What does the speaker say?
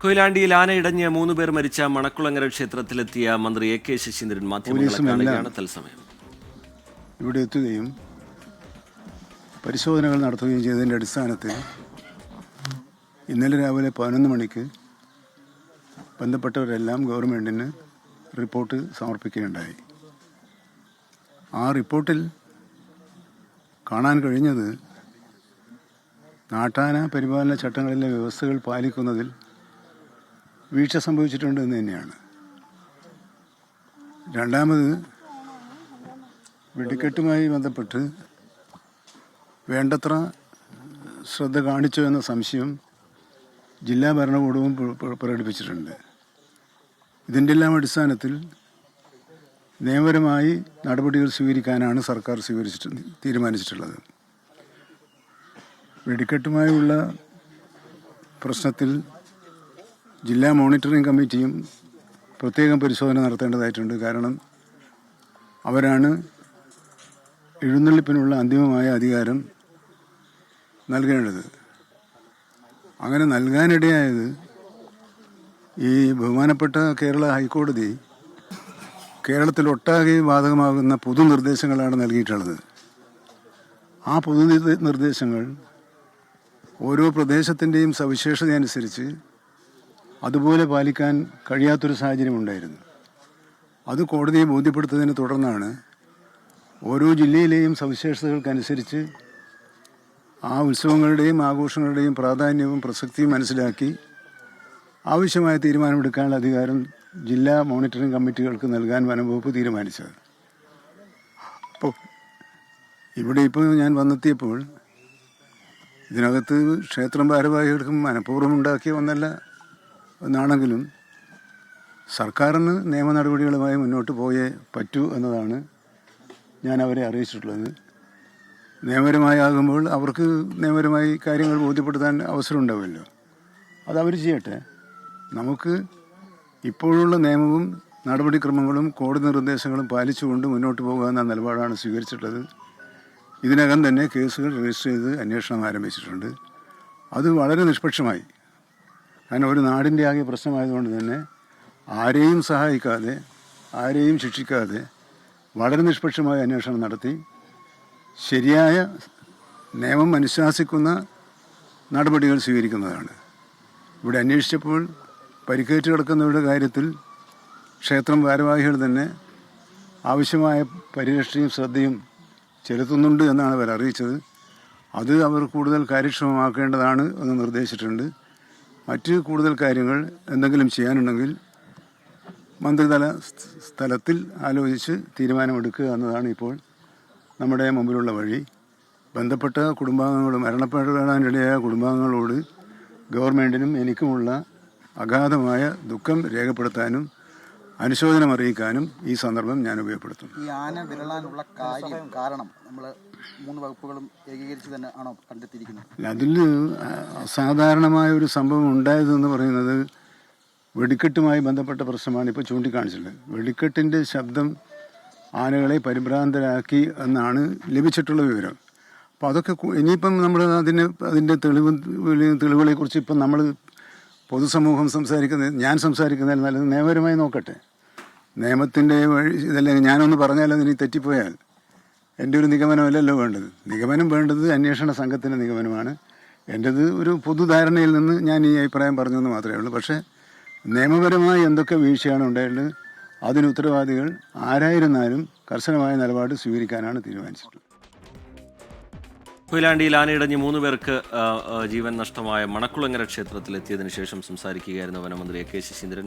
കൊയിലാണ്ടിയിൽ ആന ഇടഞ്ഞ് മൂന്ന് പേർ മരിച്ച മണക്കുളങ്ങര ക്ഷേത്രത്തിലെത്തിയ മന്ത്രി എ കെ ശശീന്ദ്രൻ മാധ്യമങ്ങളാണ് തത്സമയം. ഇവിടെ എത്തുകയും പരിശോധനകൾ നടത്തുകയും ചെയ്തതിന്റെ അടിസ്ഥാനത്തിൽ ഇന്നലെ രാവിലെ പതിനൊന്ന് മണിക്ക് ബന്ധപ്പെട്ടവരെല്ലാം ഗവൺമെന്റിന് റിപ്പോർട്ട് സമർപ്പിക്കുകയുണ്ടായി. ആ റിപ്പോർട്ടിൽ കാണാൻ കഴിഞ്ഞത് നാട്ടാന പരിപാലന ചട്ടങ്ങളിലെ വ്യവസ്ഥകൾ പാലിക്കുന്നതിൽ വീഴ്ച സംഭവിച്ചിട്ടുണ്ട് എന്ന് തന്നെയാണ്. രണ്ടാമത് വെടിക്കെട്ടുമായി ബന്ധപ്പെട്ട് വേണ്ടത്ര ശ്രദ്ധ കാണിച്ചു എന്ന സംശയം ജില്ലാ ഭരണകൂടവും പ്ര- പ്ര- പ്രകടിപ്പിച്ചിട്ടുണ്ട്. ഇതിന്റെ എല്ലാം അടിസ്ഥാനത്തിൽ നിയമപരമായി നടപടികൾ സ്വീകരിക്കാനാണ് സർക്കാർ സ്വീകരിച്ചിട്ട് തീരുമാനിച്ചിട്ടുള്ളത്. വെടിക്കെട്ടുമായുള്ള പ്രശ്നത്തിൽ ജില്ലാ മോണിറ്ററിംഗ് കമ്മിറ്റിയും പ്രത്യേകം പരിശോധന നടത്തേണ്ടതായിട്ടുണ്ട്. കാരണം അവരാണ് എഴുന്നള്ളിപ്പിനുള്ള അന്തിമമായ അധികാരം നൽകേണ്ടത്. അങ്ങനെ നൽകാനിടയായത് ഈ ബഹുമാനപ്പെട്ട കേരള ഹൈക്കോടതി കേരളത്തിലൊട്ടാകെ ബാധകമാകുന്ന പൊതു നിർദ്ദേശങ്ങളാണ് നൽകിയിട്ടുള്ളത്. ആ പൊതു നിർദ്ദേശങ്ങൾ ഓരോ പ്രദേശത്തിന്റെയും സവിശേഷത അനുസരിച്ച് അതുപോലെ പാലിക്കാൻ കഴിയാത്തൊരു സാഹചര്യം ഉണ്ടായിരുന്നു അത് കോടതിയെ ബോധ്യപ്പെടുത്തതിനെ തുടർന്നാണ് ഓരോ ജില്ലയിലെയും സവിശേഷതകൾക്കനുസരിച്ച് ആ ഉത്സവങ്ങളുടെയും ആഘോഷങ്ങളുടെയും പ്രാധാന്യവും പ്രസക്തിയും മനസ്സിലാക്കി ആവശ്യമായ തീരുമാനമെടുക്കാനുള്ള അധികാരം ജില്ലാ മോണിറ്ററിംഗ് കമ്മിറ്റികൾക്ക് നൽകാൻ വനംവകുപ്പ് തീരുമാനിച്ചത്. അപ്പോൾ ഇവിടെ ഇപ്പോൾ ഞാൻ വന്നെത്തിയപ്പോൾ ഇതിനകത്ത് ക്ഷേത്രം ഭാരവാഹികൾക്കും മനഃപൂർവം ഉണ്ടാക്കിയ ഒന്നല്ല എന്നാണെങ്കിലും സർക്കാരിന് നിയമ നടപടികളുമായി മുന്നോട്ട് പോയേ പറ്റൂ എന്നതാണ് ഞാൻ അവരെ അറിയിച്ചിട്ടുള്ളത്. നിയമപരമായി ആകുമ്പോൾ അവർക്ക് നിയമപരമായി കാര്യങ്ങൾ ബോധ്യപ്പെടുത്താൻ അവസരം ഉണ്ടാവുമല്ലോ അതവർ ചെയ്യട്ടെ. നമുക്ക് ഇപ്പോഴുള്ള നിയമവും നടപടിക്രമങ്ങളും കോടതി നിർദ്ദേശങ്ങളും പാലിച്ചുകൊണ്ട് മുന്നോട്ട് പോകുക എന്ന നിലപാടാണ് സ്വീകരിച്ചിട്ടുള്ളത്. ഇതിനകം തന്നെ കേസുകൾ രജിസ്റ്റർ ചെയ്ത് അന്വേഷണം ആരംഭിച്ചിട്ടുണ്ട്. അത് വളരെ നിഷ്പക്ഷമായി കാരണം ഒരു നാടിന്റെ ആകെ പ്രശ്നമായതുകൊണ്ട് തന്നെ ആരെയും സഹായിക്കാതെ ആരെയും ശിക്ഷിക്കാതെ വളരെ നിഷ്പക്ഷമായ അന്വേഷണം നടത്തി. ശരിയായ നിയമം അനുശാസിക്കുന്ന നടപടികൾ സ്വീകരിക്കുന്നതാണ്. ഇവിടെ അന്വേഷിച്ചപ്പോൾ പരിക്കേറ്റ് കിടക്കുന്നവരുടെ കാര്യത്തിൽ ക്ഷേത്രം ഭാരവാഹികൾ തന്നെ ആവശ്യമായ പരിരക്ഷയും ശ്രദ്ധയും ചെലുത്തുന്നുണ്ട് എന്നാണ് അവർ അറിയിച്ചത്. അത് അവർ കൂടുതൽ കാര്യക്ഷമമാക്കേണ്ടതാണ് എന്ന് നിർദ്ദേശിച്ചിട്ടുണ്ട്. മറ്റ് കൂടുതൽ കാര്യങ്ങൾ എന്തെങ്കിലും ചെയ്യാനുണ്ടെങ്കിൽ മന്ത്രിതല സ്ഥലത്തിൽ ആലോചിച്ച് തീരുമാനമെടുക്കുക എന്നതാണ് ഇപ്പോൾ നമ്മുടെ മുമ്പിലുള്ള വഴി. ബന്ധപ്പെട്ട കുടുംബാംഗങ്ങളും മരണപ്പെടാനിടയായ കുടുംബാംഗങ്ങളോട് ഗവൺമെന്റിനും എനിക്കുമുള്ള അഗാധമായ ദുഃഖം രേഖപ്പെടുത്താനും അനുശോചനം അറിയിക്കാനും ഈ സന്ദർഭം ഞാൻ ഉപയോഗപ്പെടുത്തും ഈ ആന വിരളാനുള്ള കാര്യം കാരണം നമ്മൾ മൂന്ന് വകുപ്പുകളും ഏകീകരിച്ച് തന്നെ ആണോ കണ്ടെത്തിയിരിക്കുന്നത്? അതിൽ അസാധാരണമായ ഒരു സംഭവം ഉണ്ടായതെന്ന് പറയുന്നത് വെടിക്കെട്ടുമായി ബന്ധപ്പെട്ട പ്രശ്നമാണ് ഇപ്പോൾ ചൂണ്ടിക്കാണിച്ചിട്ടുള്ളത് വെടിക്കെട്ടിന്റെ ശബ്ദം ആനകളെ പരിഭ്രാന്തരാക്കി എന്നാണ് ലഭിച്ചിട്ടുള്ള വിവരം. അപ്പോൾ അതൊക്കെ ഇനിയിപ്പം നമ്മൾ അതിന് അതിന്റെ തെളിവ് തെളിവുകളെക്കുറിച്ച് ഇപ്പം നമ്മൾ പൊതുസമൂഹം സംസാരിക്കുന്നത് ഞാൻ സംസാരിക്കുന്നതിൽ നല്ലത് നിയമപരമായി നോക്കട്ടെ. നിയമത്തിന്റെ വഴി ഇതല്ലെങ്കിൽ ഞാനൊന്ന് പറഞ്ഞാൽ അതിന് തെറ്റിപ്പോയാൽ എന്റെ ഒരു നിഗമനമല്ലല്ലോ വേണ്ടത്. നിഗമനം വേണ്ടത് അന്വേഷണ സംഘത്തിന്റെ നിഗമനമാണ്. എന്റെത് ഒരു പൊതുധാരണയിൽ നിന്ന് ഞാൻ ഈ അഭിപ്രായം പറഞ്ഞു എന്ന് മാത്രമേ ഉള്ളൂ. പക്ഷേ നിയമപരമായി എന്തൊക്കെ വീഴ്ചയാണ് ഉണ്ടായിട്ടുള്ളത് അതിന് ഉത്തരവാദികൾ ആരായിരുന്നാലും കർശനമായ നിലപാട് സ്വീകരിക്കാനാണ് തീരുമാനിച്ചിട്ടുള്ളത്. കൊയിലാണ്ടിയിൽ ആനയിടഞ്ഞ് മൂന്ന് പേർക്ക് ജീവൻ നഷ്ടമായ മണക്കുളങ്ങര ക്ഷേത്രത്തിലെത്തിയതിനു ശേഷം സംസാരിക്കുകയായിരുന്നു വനമന്ത്രി എ കെ ശശീന്ദ്രൻ.